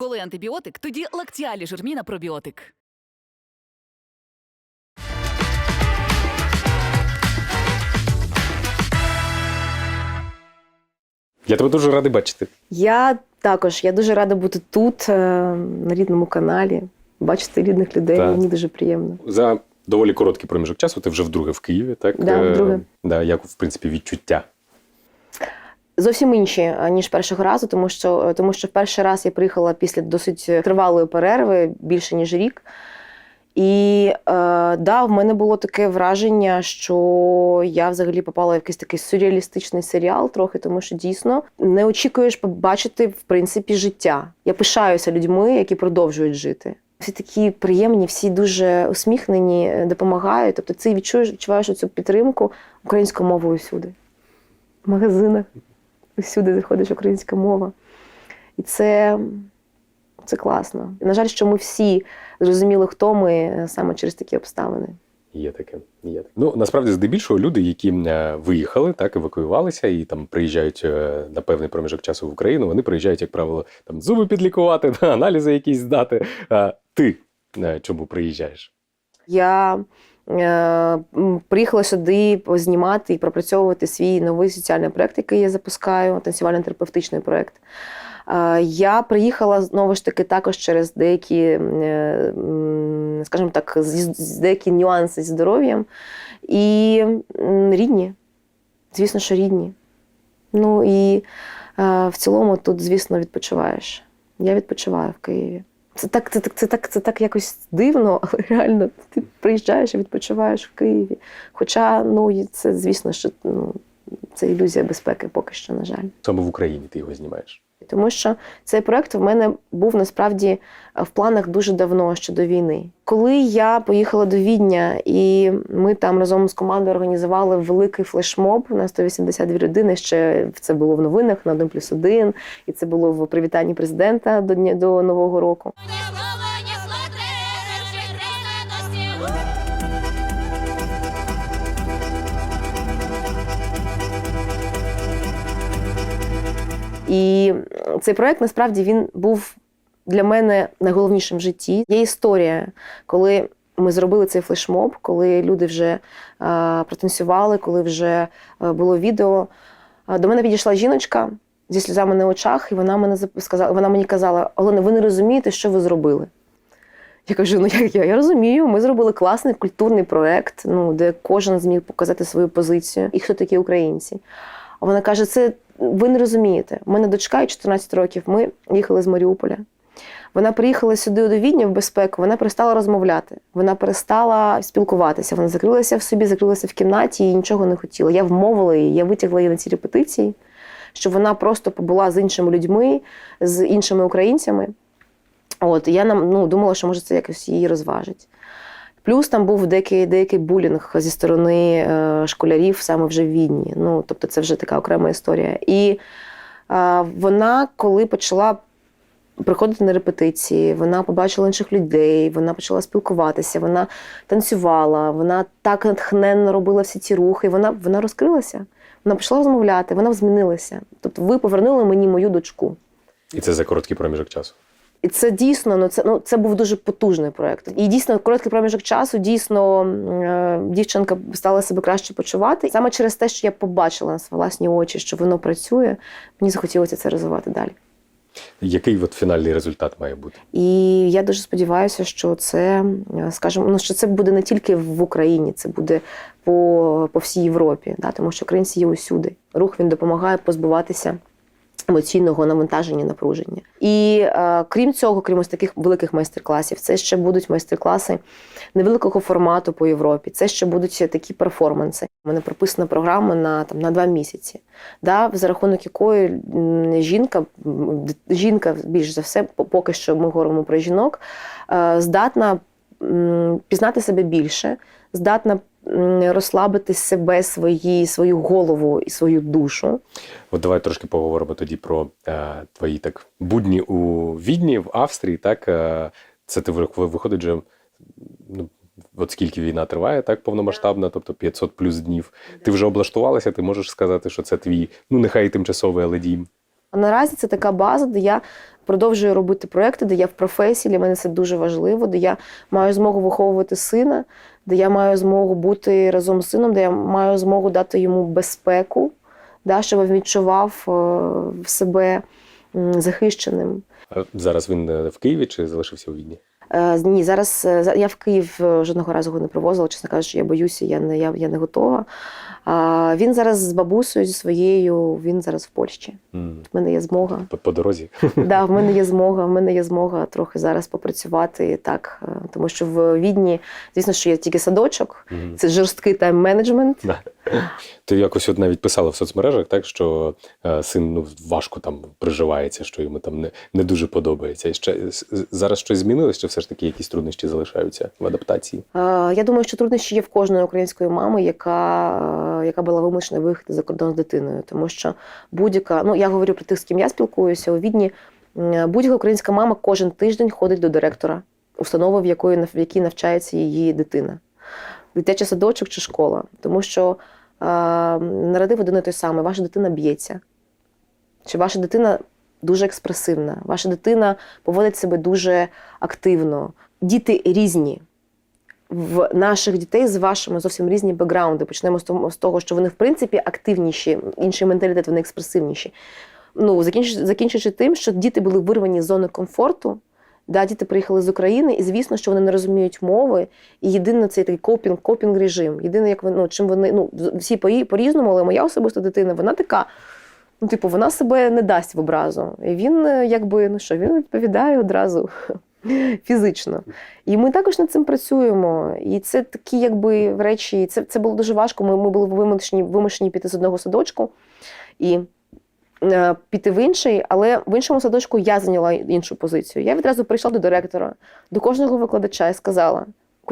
Коли антибіотик, тоді лактіалі жирміна пробіотик. Я тебе дуже радий бачити. Я також я дуже рада бути тут, е, на рідному каналі, бачити рідних людей. Так. Мені дуже приємно. За доволі короткий проміжок часу. Ти вже вдруге в Києві, так? Да, Е, вдруге. Да, як, в принципі, відчуття. Зовсім інші е, ніж першого разу, тому що е, тому що в перший раз я приїхала після досить тривалої перерви, більше ніж рік. І е, да, в мене було таке враження, що я взагалі попала в якийсь такий сюрреалістичний серіал, трохи, тому що дійсно не очікуєш побачити в принципі життя. Я пишаюся людьми, які продовжують жити. Всі такі приємні, всі дуже усміхнені, е, допомагають. Тобто, ти відчуєш, відчуваєш цю підтримку українською мовою всюди. В магазинах всюди заходиш українська мова. І це, це класно. На жаль, що ми всі зрозуміли, хто ми е, саме через такі обставини. Є таке. Є таке. Ну насправді, здебільшого, люди, які е, виїхали, так евакуювалися і там приїжджають е, на певний проміжок часу в Україну. Вони приїжджають, як правило, там зуби підлікувати, аналізи якісь здати. А ти чому приїжджаєш? Я приїхала сюди знімати і пропрацьовувати свій новий соціальний проект, який я запускаю, танцювально-терапевтичний проект. Е, Я приїхала знову ж таки також через деякі, е, скажімо так, деякі нюанси зі здоров'ям. І рідні, звісно, що рідні. Ну і е, в цілому тут, звісно, відпочиваєш. Я відпочиваю в Києві. Це так, це так, це так, це так якось дивно, але реально ти приїжджаєш і відпочиваєш в Києві. Хоча, ну, це, звісно, що ну, це ілюзія безпеки поки що, на жаль. Саме в Україні ти його знімаєш. Тому що цей проект в мене був насправді е, в планах дуже давно ще до війни. Коли я поїхала до Відня, і ми там разом з командою організували великий флешмоб на 182 людини. Ще це було в новинах на один плюс один, і це було в привітанні президента до дня до нового року. І цей проект насправді він був для мене найголовнішим в житті. Є історія, коли ми зробили цей флешмоб, коли люди вже е, протанцювали, коли вже е, було відео. Е, До мене підійшла жіночка зі сльозами на очах, і вона мене сказала, вона мені казала: Олена, ви не розумієте, що ви зробили. Я кажу: ну як я? Я розумію, ми зробили класний культурний проект, ну, де кожен зміг показати свою позицію і хто такі українці. А вона каже: це ви не розумієте. У мене дочка їй 14 років. Ми їхали з Маріуполя. Вона приїхала сюди до Відня в безпеку, вона перестала розмовляти, вона перестала спілкуватися. Вона закрилася в собі, закрилася в кімнаті і нічого не хотіла. Я вмовила її, я витягла її на ці репетиції, щоб вона просто побула з іншими людьми, з іншими українцями. От, я нам ну, думала, що може це якось її розважить. Плюс там був деякий, деякий булінг зі сторони е, школярів саме вже в Відні. Ну, тобто це вже така окрема історія. І е, вона, коли почала приходити на репетиції, вона побачила інших людей, вона почала спілкуватися, вона танцювала, вона так натхненно робила всі ці рухи. Вона, вона розкрилася, вона почала розмовляти, вона змінилася. Тобто, ви повернули мені мою дочку. І це за короткий проміжок часу. І це дійсно ну це ну це був дуже потужний проект. І дійсно короткий проміжок часу. Дійсно е, дівчинка стала себе краще почувати. Саме через те, що я побачила на свої власні очі, що воно працює, мені захотілося це розвивати далі. Який от фінальний результат має бути? І я дуже сподіваюся, що це, е, скажімо, ну що це буде не тільки в Україні, це буде по, по всій Європі, да, тому що українці є усюди. Рух він допомагає позбуватися емоційного навантаження, напруження. І е, крім цього, крім ось таких великих майстер-класів, це ще будуть майстер-класи невеликого формату по Європі. Це ще будуть такі перформанси. У мене прописана програма на там на два місяці, да, за рахунок якої жінка, жінка більш за все, поки що ми говоримо про жінок, е, здатна пізнати себе більше, здатна розслабити себе, свої, свою голову і свою душу. От давай трошки поговоримо тоді про е, твої так будні у Відні, в Австрії. Так е, це ти виходить вже ну, от скільки війна триває, так повномасштабна, тобто 500 плюс днів. Ти вже облаштувалася, ти можеш сказати, що це твій, ну нехай і тимчасовий, але дім. А наразі це така база, де я продовжую робити проекти, де я в професії, для мене це дуже важливо, де я маю змогу виховувати сина, де я маю змогу бути разом з сином, де я маю змогу дати йому безпеку, да, щоб він відчував е, себе захищеним. А Зараз він е, в Києві чи залишився у Відні? Е, Ні, зараз е, я в Київ жодного разу його не привозила, чесно кажучи, я боюся, я не, я, я не готова. А, він зараз з бабусею, зі своєю, він зараз в Польщі. В мене є змога. По, по дорозі. Да, в мене є змога, в мене є змога трохи зараз попрацювати так, е, тому що в Відні, звісно, що є тільки садочок, це жорсткий тайм-менеджмент. Да. Ти якось от навіть писала в соцмережах, так що е, син ну, важко там приживається, що йому там не, не дуже подобається. І ще зараз щось змінилось, чи все ж таки якісь труднощі залишаються в адаптації? Е, Я думаю, що труднощі є в кожної української мами, яка, яка була вимушена виїхати за кордон з дитиною. Тому що будь-яка, ну я говорю про тих, з ким я спілкуюся у Відні, будь-яка українська мама кожен тиждень ходить до директора установи, в якої в якій навчається її дитина. Дитячий садочок чи школа. Тому що е, наратив один і той самий, ваша дитина б'ється. Чи ваша дитина дуже експресивна, ваша дитина поводить себе дуже активно. Діти різні в наших дітей з вашими зовсім різні бекграунди. Почнемо з того, що вони в принципі активніші, інший менталітет, вони експресивніші. Ну, закінчуючи, закінчуючи тим, що діти були вирвані з зони комфорту. Да, діти приїхали з України, і звісно, що вони не розуміють мови. І єдине це такий копінг, копінг режим. Єдине, як вони, ну, чим вони, ну, всі по- по-різному, але моя особиста дитина, вона така. Ну, типу, вона себе не дасть в образу. І він, е, якби, ну що, він відповідає одразу фізично. І ми також над цим працюємо. І це такі, якби речі, це, це було дуже важко. Ми, ми були вимушені, вимушені піти з одного садочку і е, піти в інший, але в іншому садочку я зайняла іншу позицію. Я відразу прийшла до директора, до кожного викладача і сказала: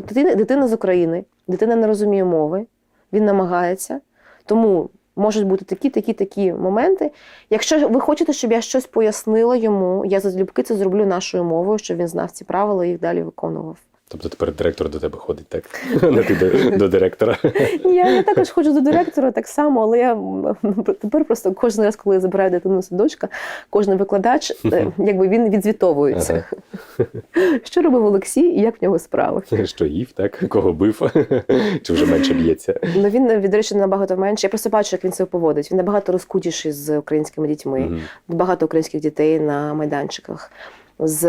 дитина, дитина з України, дитина не розуміє мови, він намагається. Тому можуть бути такі, такі, такі моменти. Якщо ви хочете, щоб я щось пояснила йому, я залюбки це зроблю нашою мовою, щоб він знав ці правила і їх далі виконував. Тобто тепер директор до тебе ходить, так? Не ти до, до директора. Ні, Я, я також ходжу до директора так само, але я тепер просто кожен раз, коли я забираю дитину садочка, кожен викладач, е, якби він відзвітовується. Що робив Олексій і як в нього справи. Що їв, так? Кого бив? Чи вже менше б'ється? Ну він е, від речі набагато менше. Я просто бачу, як він себе поводить. Він набагато розкутіший з українськими дітьми. Багато українських дітей на майданчиках. З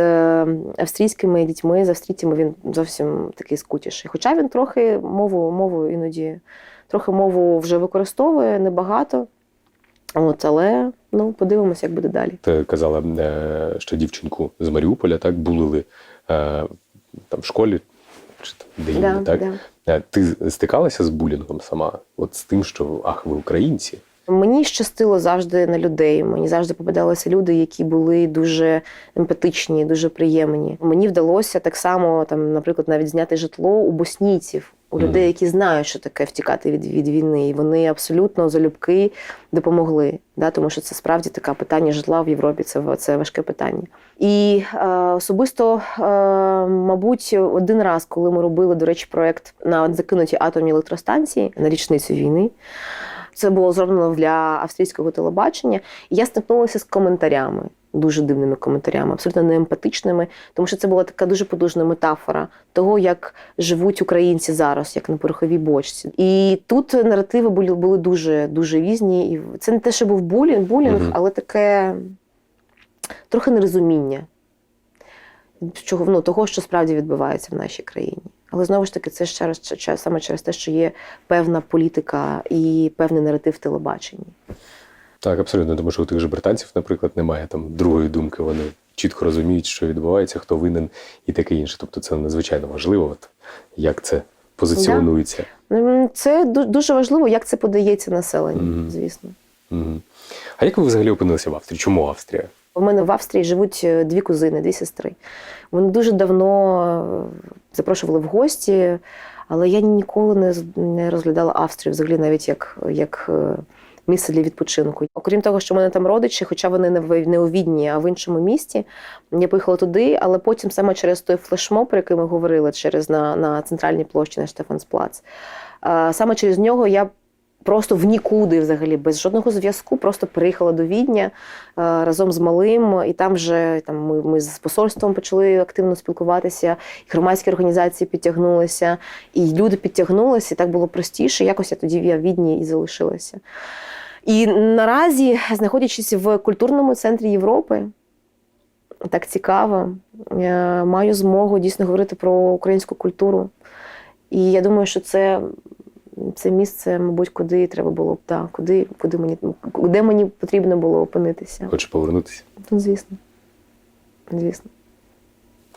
австрійськими дітьми, з австрійцями він зовсім такий скутіший. Хоча він трохи мову, мову іноді, трохи мову вже використовує, небагато. От, але ну, подивимося, як буде далі. Ти казала, е, що дівчинку з Маріуполя так булили е, там в школі чи там де Да, так? да. Е, Ти стикалася з булінгом сама? От з тим, що ах, ви українці? Мені щастило завжди на людей. Мені завжди попадалися люди, які були дуже емпатичні, дуже приємні. Мені вдалося так само, там, наприклад, навіть зняти житло у боснійців, у людей, які знають, що таке втікати від, від війни. І вони абсолютно залюбки допомогли. Да? Тому що це справді таке питання житла в Європі. Це, це важке питання. І е, особисто, е, мабуть, один раз, коли ми робили, до речі, проект на закинутій атомній електростанції на річницю війни. Це було зроблено для австрійського телебачення. І я стикнулася з коментарями, дуже дивними коментарями, абсолютно неемпатичними, тому що це була така дуже подужна метафора того, як живуть українці зараз, як на пороховій бочці. І тут наративи були, були дуже дуже різні. І це не те, що був булінг, булінг, Мгм. але таке трохи нерозуміння чого, ну, того, що справді відбувається в нашій країні. Але знову ж таки, це через, через, саме через те, що є певна політика і певний наратив в телебаченні. Так, абсолютно, тому що у тих же британців, наприклад, немає там другої думки. Вони чітко розуміють, що відбувається, хто винен і таке інше. Тобто це надзвичайно важливо, от, як це позиціонується. М, Це дуже важливо, як це подається населенню, Мгм. звісно. Мгм. А як ви взагалі опинилися в Австрії? Чому Австрія? У мене в Австрії живуть е, дві кузини, дві сестри. Вони дуже давно е, запрошували в гості, але я ніколи не, розглядала Австрію взагалі навіть як, як е, місце для відпочинку. Окрім того, що в мене там родичі, хоча вони не у Відні, а в іншому місті. Я поїхала туди, але потім саме через той флешмоб, про який ми говорили, через на, на центральній площі на Штефансплац, саме через нього я просто в нікуди, взагалі, без жодного зв'язку, просто приїхала до Відня е, разом з малим, і там вже там ми, ми з посольством почали активно спілкуватися, і громадські організації підтягнулися, і люди підтягнулися, і так було простіше. Якось я тоді в Відні і залишилася. І наразі, знаходячись в культурному центрі Європи, так цікаво, маю змогу дійсно говорити про українську культуру. І я думаю, що це, це місце, мабуть, куди треба було б, да, куди, куди мені, де мені потрібно було опинитися. Хочеш повернутися. Ну, звісно. Звісно.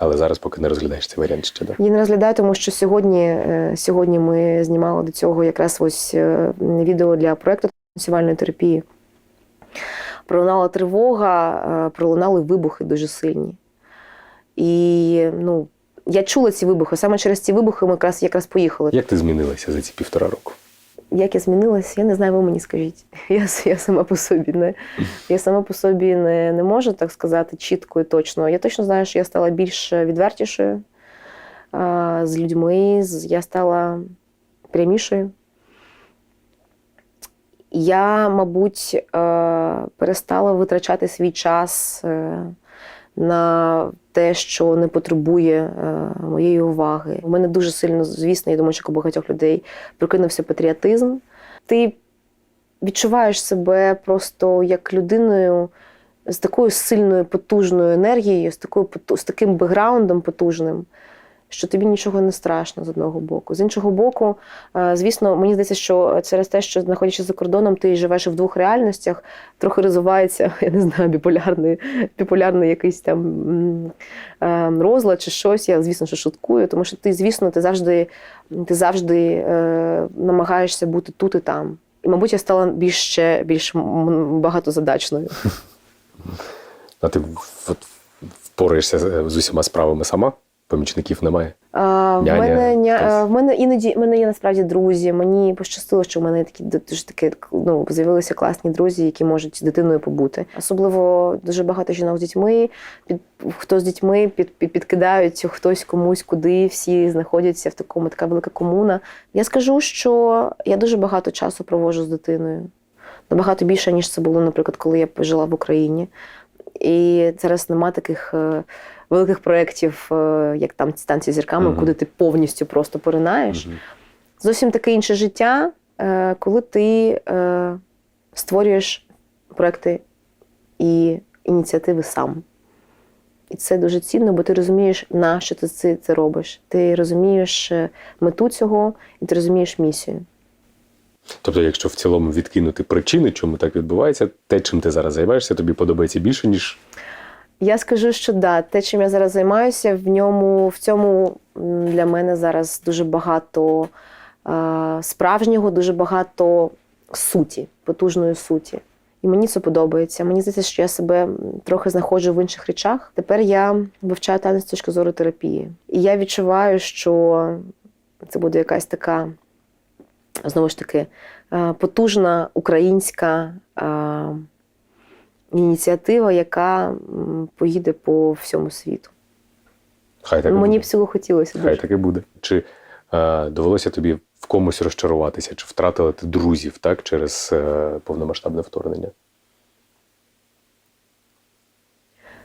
Але зараз поки не розглядаєш цей варіант ще, да? Я не розглядаю, тому що сьогодні, е, сьогодні ми знімали до цього якраз ось е, відео для проєкту танцювальної терапії. Пролунала тривога, е, пролунали вибухи дуже сильні. І ну, я чула ці вибухи. Саме через ці вибухи ми якраз, якраз поїхали. Як ти змінилася за ці півтора року? Як я змінилася, я не знаю, ви мені скажіть. Я, я сама по собі не я сама по собі не, не можу так сказати чітко і точно. Я точно знаю, що я стала більш відвертішою а, з людьми, з- я стала прямішою. Я, мабуть, е, перестала витрачати свій час е, на те, що не потребує е, моєї уваги. У мене дуже сильно, звісно, я думаю, що у багатьох людей прокинувся патріотизм. Ти відчуваєш себе просто як людиною з такою сильною, потужною енергією, з, такою, з таким бекграундом потужним, що тобі нічого не страшно з одного боку. З іншого боку, е, звісно, мені здається, що через те, що знаходячись за кордоном, ти живеш в двох реальностях, трохи розвивається, я не знаю, біполярний, біполярний якийсь там е, розлад чи щось. Я, звісно, що шуткую, тому що ти, звісно, ти завжди, ти завжди е, намагаєшся бути тут і там. І, мабуть, я стала більш ще більш багатозадачною. А ти впораєшся з з усіма справами сама? Помічників немає? А, в, Няня, мене, ня, в мене іноді в мене є насправді друзі. Мені пощастило, що в мене такі дуже такі ну, з'явилися класні друзі, які можуть з дитиною побути. Особливо дуже багато жінок з дітьми. Під хто з дітьми під, під, підкидають хтось комусь, куди всі знаходяться в такому така велика комуна. Я скажу, що я дуже багато часу проводжу з дитиною. Набагато більше, ніж це було, наприклад, коли я жила в Україні. І зараз нема таких е, великих проєктів, е, як там станція зірками, Мгм. куди ти повністю просто поринаєш. Мгм. Зовсім таке інше життя, е, коли ти е, створюєш проекти і ініціативи сам. І це дуже цінно, бо ти розумієш, на що ти це, це робиш. Ти розумієш мету цього і ти розумієш місію. Тобто, якщо в цілому відкинути причини, чому так відбувається, те, чим ти зараз займаєшся, тобі подобається більше, ніж Я скажу, що да, те, чим я зараз займаюся, в ньому в цьому для мене зараз дуже багато е, справжнього, дуже багато суті, потужної суті. І мені це подобається. Мені здається, що я себе трохи знаходжу в інших речах. Тепер я вивчаю танець з точки зору терапії. І я відчуваю, що це буде якась така, знову ж таки, е, потужна українська. е, ініціатива, яка поїде по всьому світу. хай так Мені б цього хотілося. Хай Дуже. так і буде. Чи е, довелося тобі в комусь розчаруватися, чи втратила ти друзів так, через е, повномасштабне вторгнення?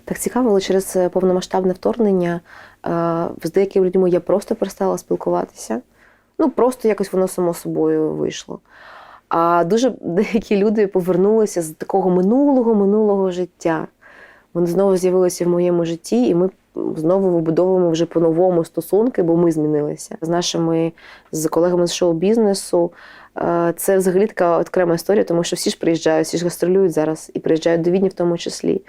Так цікаво, але через е, повномасштабне вторгнення е, з деякими людьми я просто перестала спілкуватися. Ну, просто якось воно само собою вийшло. А дуже деякі люди повернулися з такого минулого минулого життя. Вони знову з'явилися в моєму житті, і ми знову вибудовуємо вже по-новому стосунки, бо ми змінилися з нашими з колегами з шоу-бізнесу. Е, Це взагалі така окрема історія, тому що всі ж приїжджають, всі ж гастролюють зараз і приїжджають до Відні в тому числі.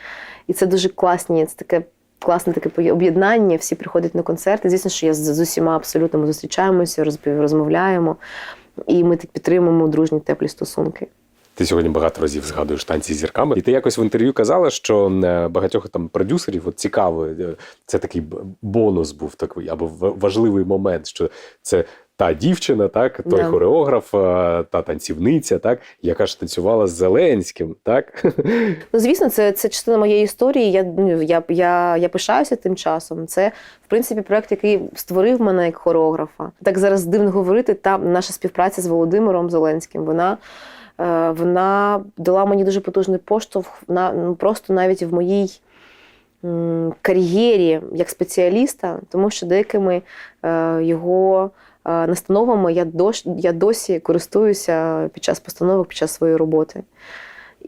І це дуже класні, це таке класне таке об'єднання. Всі приходять на концерти. Звісно, що я з, усіма абсолютно ми зустрічаємося, розмовляємо, і ми так підтримуємо дружні теплі стосунки. Ти сьогодні багато разів згадуєш танці з зірками, і ти якось в інтерв'ю казала, що е, багатьох там продюсерів от цікаво, е, це такий бонус був такий, або важливий момент, що це та дівчина, так, той Да. хореограф, е, та танцівниця, так, яка ж танцювала з Зеленським, так? Ну, звісно, це, це частина моєї історії. Я, ну, я, я, я пишаюся тим часом. Це, в принципі, проект, який створив мене як хореографа. Так зараз дивно говорити. Та наша співпраця з Володимиром Зеленським. Вона, е, вона дала мені дуже потужний поштовх на ну, просто навіть в моїй м, кар'єрі як спеціаліста, тому що деякими е, його настановами я, дош, я досі користуюся під час постановок, під час своєї роботи.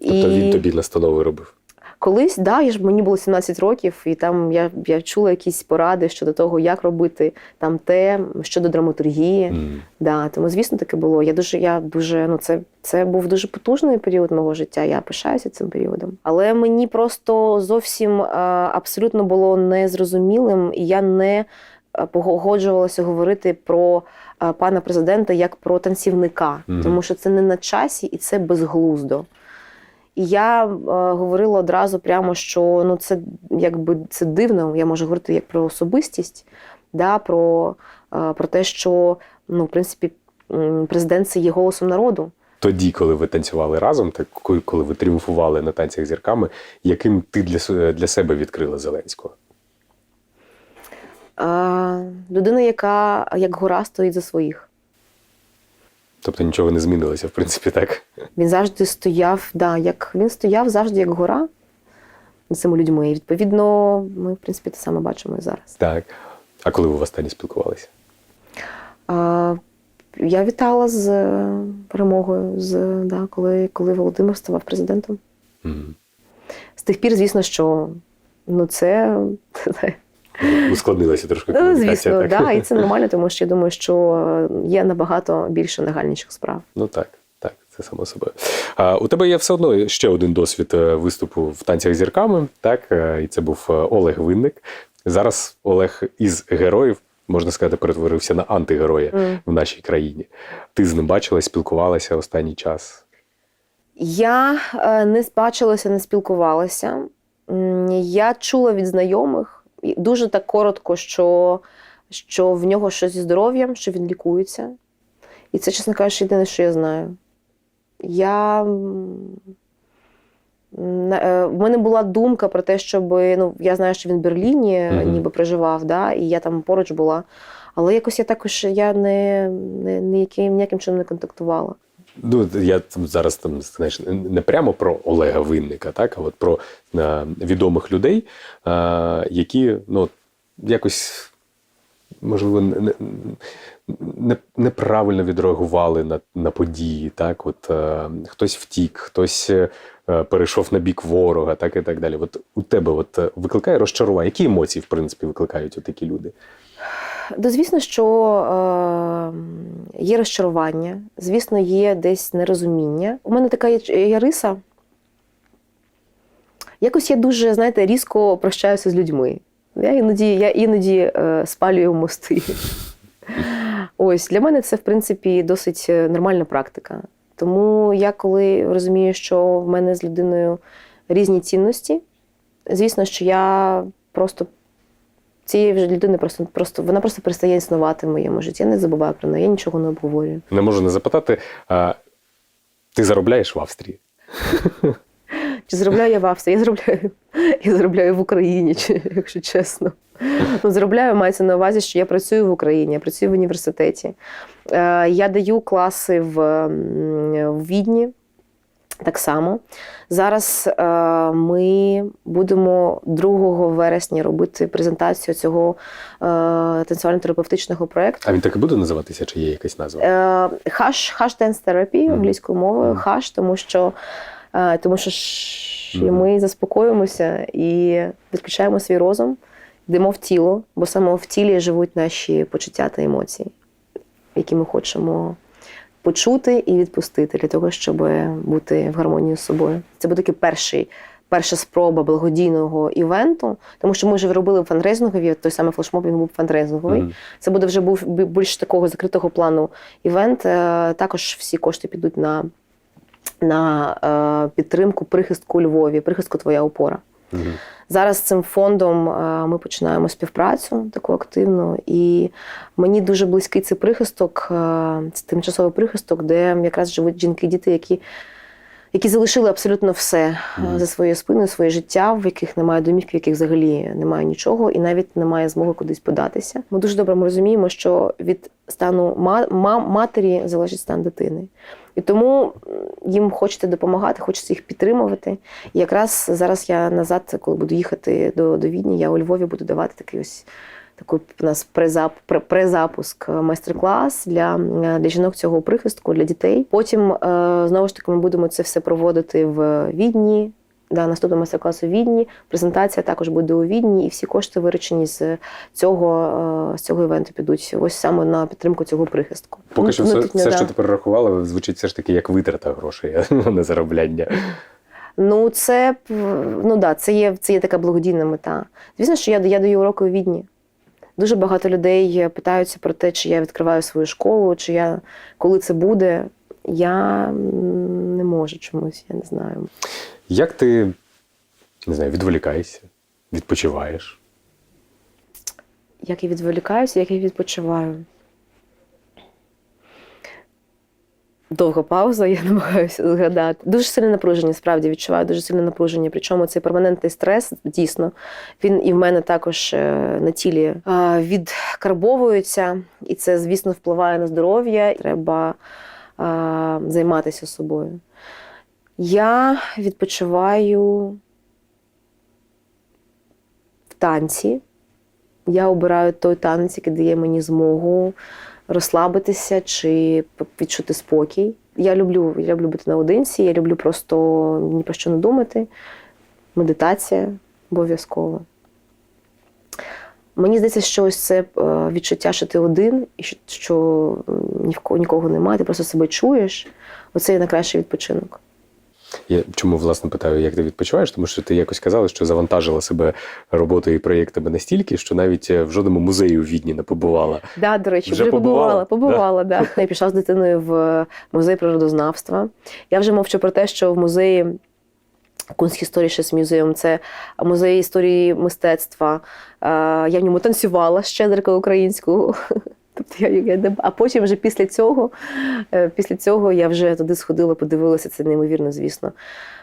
Тобто він тобі настанови робив. Колись, да, я ж мені було 17 років, і там я, я чула якісь поради щодо того, як робити там те, щодо драматургії. М. Да, тому, звісно, таке було. Я дуже, я дуже, ну це, це був дуже потужний період мого життя. Я пишаюся цим періодом. Але мені просто зовсім е, абсолютно було незрозумілим, і я не е, погоджувалася говорити про е, пана президента як про танцівника, Мгм. тому що це не на часі і це безглуздо. І я е, говорила одразу прямо, що ну це якби це дивно. Я можу говорити як про особистість, да, про, е, про те, що ну, в принципі, президент це є голосом народу. Тоді, коли ви танцювали разом, так коли- ви тріумфували на танцях зірками, яким ти для, для себе відкрила Зеленського? Людина, яка як гора стоїть за своїх. Тобто нічого не змінилося, в принципі, так? Він завжди стояв, да, як він стояв завжди як гора над цими людьми. І відповідно, ми, в принципі, те саме бачимо і зараз. Так. А коли ви востаннє спілкувалися? А, я вітала з е, перемогою, з, да, коли, коли Володимир ставав президентом. М. З тих пір, звісно, що ну, це Ускладнилася трошки ну, комунікація, звісно, так? да, і це нормально, тому що я думаю, що е, є набагато більше нагальніших справ. Ну так, так, це само собою. А, у тебе є все одно ще один досвід е, виступу в танцях зірками, так? е, І це був Олег Винник. Зараз Олег із героїв, можна сказати, перетворився на антигероя Мгм. в нашій країні. Ти з ним бачилась, спілкувалася останній час. Я не бачилася, не спілкувалася. Я чула від знайомих дуже так коротко, що, що в нього щось зі здоров'ям, що він лікується. І це, чесно кажучи, єдине, що я знаю. Я. е, В мене була думка про те, щоб ну я знаю, що він в Берліні е, Мгм. ніби проживав, да, і я там поруч була. Але якось я також я не, не, ніяким, ніяким чином не контактувала. Ну, я там зараз там знаєш, не прямо про Олега Винника, так, а от про е, відомих людей, е, які ну, якось, можливо, не, не, не, неправильно відреагували на, на події. Так? От, е, хтось втік, хтось е, перейшов на бік ворога, так і так далі. От у тебе от, викликає розчарування. Які емоції, в принципі, викликають такі люди? Да, звісно, що е, є розчарування, звісно, є десь нерозуміння. У мене така є, є риса. Якось я дуже, знаєте, різко прощаюся з людьми. Я іноді, я іноді е, спалюю мости. Ось для мене це, в принципі, досить е, нормальна практика. Тому я, коли розумію, що в мене з людиною різні цінності, звісно, що я просто цієї вже людини просто, просто вона просто перестає існувати в моєму житті. Я не забуваю про неї, я нічого не обговорюю. Не можу не запитати, а, ти заробляєш в Австрії? Чи заробляю я в Австрії? Я заробляю, я заробляю в Україні, чи, якщо чесно. Ну, заробляю мається на увазі, що я працюю в Україні, я працюю в університеті. Е, Я даю класи в, в Відні. Так само. Зараз е, ми будемо 2 вересня робити презентацію цього е, танцювально-терапевтичного проєкту. А він так і буде називатися, чи є якась назва? Е, Хаш, хаш денс терапії Мгм. англійською мовою, Мгм. хаш, тому що, е, тому що ж, Мгм. ми заспокоїмося і відключаємо свій розум, йдемо в тіло, бо саме в тілі живуть наші почуття та емоції, які ми хочемо почути і відпустити для того, щоб бути в гармонії з собою. Це буде такий перший. Перша спроба благодійного івенту, тому що ми вже робили фандрейзингові, той самий флешмоб він був фандрейзинговий. Мгм. Це буде вже був більш такого закритого плану івент. Е, Також всі кошти підуть на, на е, підтримку прихистку у Львові, прихистку твоя опора. Зараз з цим фондом е, ми починаємо співпрацю таку активну, і мені дуже близький цей прихисток, е, це тимчасовий прихисток, де якраз живуть жінки і діти, які, які залишили абсолютно все Мгм. за своєю спиною, своє життя, в яких немає домівки, в яких взагалі немає нічого, і навіть немає змоги кудись податися. Ми дуже добре розуміємо, що від стану ма- ма- матері залежить стан дитини. І тому їм хочеться допомагати, хочеться їх підтримувати. І якраз зараз я назад, коли буду їхати до, до Відні, я у Львові буду давати такий ось такий у нас презап, пре- презапуск е, майстер-клас для, е, для жінок цього прихистку, для дітей. Потім е, знову ж таки ми будемо це все проводити в Відні. Да, наступного майстер-класу в Відні. Презентація також буде у Відні, і всі кошти виручені з цього, з цього івенту підуть ось саме на підтримку цього прихистку. Поки Ну, що ну, все, все да. що ти перерахувала, звучить все ж таки як витрата грошей, а не заробляння. Ну, це ну да, це є, це є така благодійна мета. Звісно, що я, я даю уроки у Відні. Дуже багато людей питаються про те, чи я відкриваю свою школу, чи я коли це буде. Я не можу чомусь, я не знаю. Як ти не знаю, відволікаєшся, відпочиваєш? Як я відволікаюся, як я відпочиваю. Довга пауза, я намагаюся згадати. Дуже сильне напруження, справді відчуваю дуже сильне напруження. Причому цей перманентний стрес, дійсно, він і в мене також е, на тілі е, відкарбовується, і це, звісно, впливає на здоров'я. Треба е, займатися собою. Я відпочиваю в танці. Я обираю той танець, який дає мені змогу розслабитися чи відчути спокій. Я люблю, я люблю бути наодинці, я люблю просто ні про що не думати. Медитація обов'язково. Мені здається, що ось це е, відчуття, що ти один, і що, нікого немає, ти просто себе чуєш. Оце є найкращий відпочинок. Я чому власне питаю, як ти відпочиваєш? Тому що ти якось казала, що завантажила себе роботою і проєктами настільки, що навіть е, в жодному музеї у Відні не побувала. Да, до речі, Вже вже, побувала? побувала. Побувала, да. Я пішла з дитиною в музей природознавства. Я вже мовчу про те, що в музеї Kunsthistorisches Museum – це музей історії мистецтва. Е, Я в ньому танцювала щедрико українську. Тобто я, я, а потім вже після цього, е, після цього я вже туди сходила, подивилася, це неймовірно, звісно.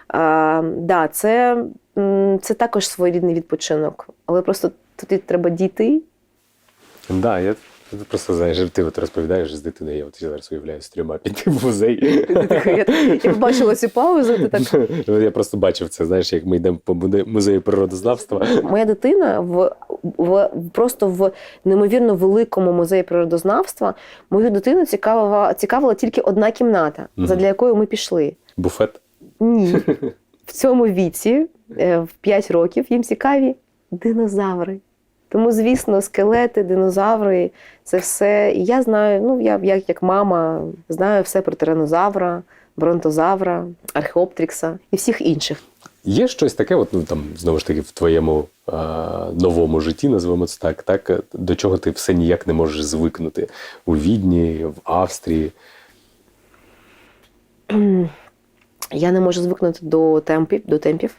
А, да, це, це також своєрідний відпочинок, але просто туди треба дійти, Да, я ти просто знаєш, ти от розповідаєш з дитиною, я от зараз уявляю з трьома піти в музей. Я, побачила цю паузу, ти так. Я просто бачив це, знаєш, як ми йдемо по музею природознавства. Моя дитина в, в просто в неймовірно великому музеї природознавства мою дитину цікавила, цікавила тільки одна кімната, задля якої ми пішли. Буфет. Ні. В цьому віці, е, в 5 років, їм цікаві динозаври. Тому, звісно, скелети, динозаври це все. І я знаю, ну я як, як мама знаю все про тиранозавра, бронтозавра, археоптрікса і всіх інших. Є щось таке, от, ну там знову ж таки в твоєму е, новому житті, називаємо це так, так, до чого ти все ніяк не можеш звикнути у Відні, в Австрії. Я не можу звикнути до темпів, до темпів.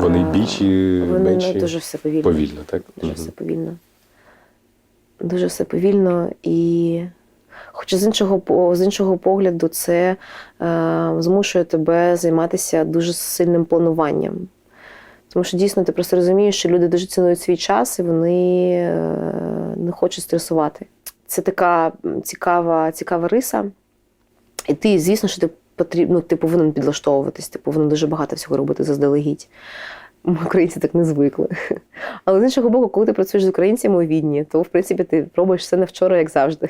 Вони А, більші, Вони менші. дуже все повільно. повільно, так? Дуже Мгм. все повільно. Дуже все повільно. І хоча з іншого, з іншого погляду, це е, змушує тебе займатися дуже сильним плануванням. Тому що дійсно ти просто розумієш, що люди дуже цінують свій час і вони е, не хочуть стресувати. Це така цікава, цікава риса. І ти, звісно, що ти потрібно, ну, ти повинен підлаштовуватись, ти повинен дуже багато всього робити заздалегідь. Ми, українці так не звикли. Але з іншого боку, коли ти працюєш з українцями у Відні, то в принципі ти пробуєш все на вчора, як завжди.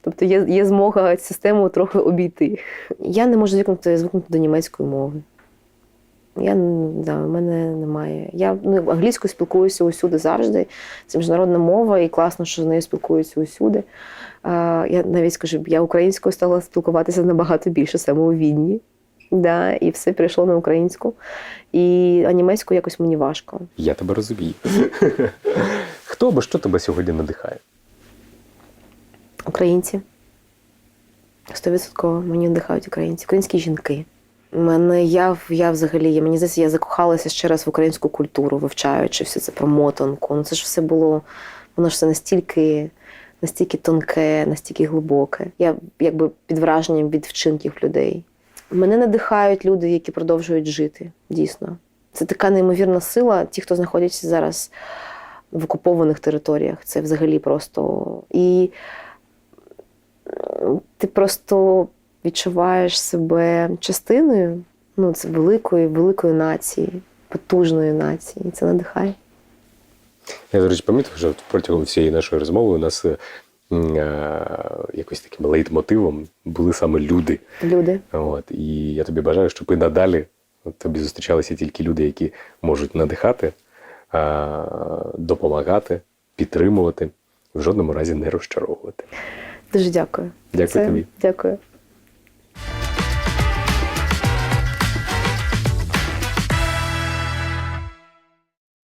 Тобто є, є змога систему трохи обійти. Я не можу звикнути, звикнути до німецької мови. Я да, в мене немає. Я ну, англійською спілкуюся усюди завжди. Це міжнародна мова, і класно, що з нею спілкуюся усюди. Я навіть скажу, я українською стала спілкуватися набагато більше саме у Відні. Да, і все перейшло на українську. І а німецьку якось мені важко. Я тебе розумію. Хто або що тебе сьогодні надихає? Українці. Стовідсотково мені надихають українці, українські жінки. Мене я, я взагалі, мені здається, я закохалася ще раз в українську культуру, вивчаючи все це про мотанку. Ну це ж все було, воно ж все настільки, настільки тонке, настільки глибоке. Я якби під враженням від вчинків людей. Мене надихають люди, які продовжують жити, дійсно. Це така неймовірна сила. Ті, хто знаходяться зараз в окупованих територіях, це взагалі просто. І ти просто відчуваєш себе частиною ну, це великої, великої нації, потужної нації. Це надихає. Я, до речі, помітив, що протягом всієї нашої розмови у нас е, е, якось таким лейтмотивом були саме люди. Люди. От, і я тобі бажаю, щоб і надалі тобі зустрічалися тільки люди, які можуть надихати, допомагати, підтримувати, в жодному разі не розчаровувати. Дуже дякую. Дякую Це- тобі. Дякую.